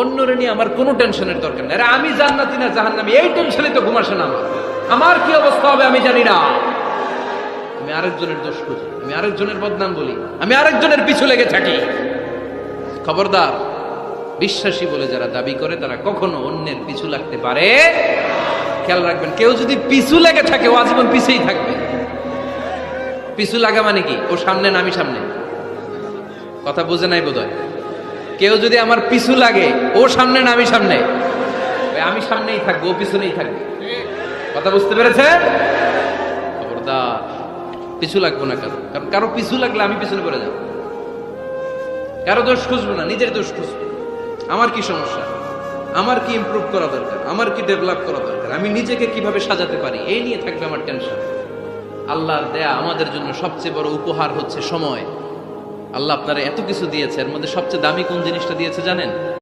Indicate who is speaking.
Speaker 1: অন্যরে নিয়ে আমার কোনো টেনশনের দরকার নেই। আরে আমি জান্নাতি না জাহান্নামি, এই টেনশনে তো ঘুমাসে না আমার। আমার কি অবস্থা হবে আমি জানি না। আমি আরেকজনের দোষ খুঁজি, আমি আরেকজনের বদনাম বলি, আমি আরেকজনের পিছু লেগে থাকি। খবরদার, বিশ্বাসী বলে যারা দাবি করে, তারা কখনো অন্যের পিছু লাগতে পারে। খেয়াল রাখবেন, কেউ যদি পিছু লেগে থাকে, ও আজীবন পিছেই থাকবে। পিছু লাগা মানে কি? ও সামনে না আমি সামনে? কথা বুঝে নাই বোধ কেউ যদি আমার পিছু লাগে, ও সামনে না, আমি সামনে। আমি সামনেই থাকব, ও পিছনেই থাকবে। কথা বুঝতে পেরেছে পিছু লাগবো না কারও। কারণ কারও পিছু লাগলে আমি পিছনে পড়ে যাব। কারও দোষ খুঁজবো না, নিজের দোষ খুঁজবো। আমার কি সমস্যা? আমার কি ইম্প্রুভ করা দরকার? আমার কি ডেভেলপ করা দরকার? আমি নিজেকে কীভাবে সাজাতে পারি? এই নিয়ে থাকবে আমার টেনশন আল্লাহর দেয়া আমাদের জন্য সবচেয়ে বড় উপহার হচ্ছে সময়। আল্লাহ আপনারা এত কিছু দিয়েছে এর মধ্যে সবচেয়ে দামি কোন জিনিসটা দিয়েছে জানেন?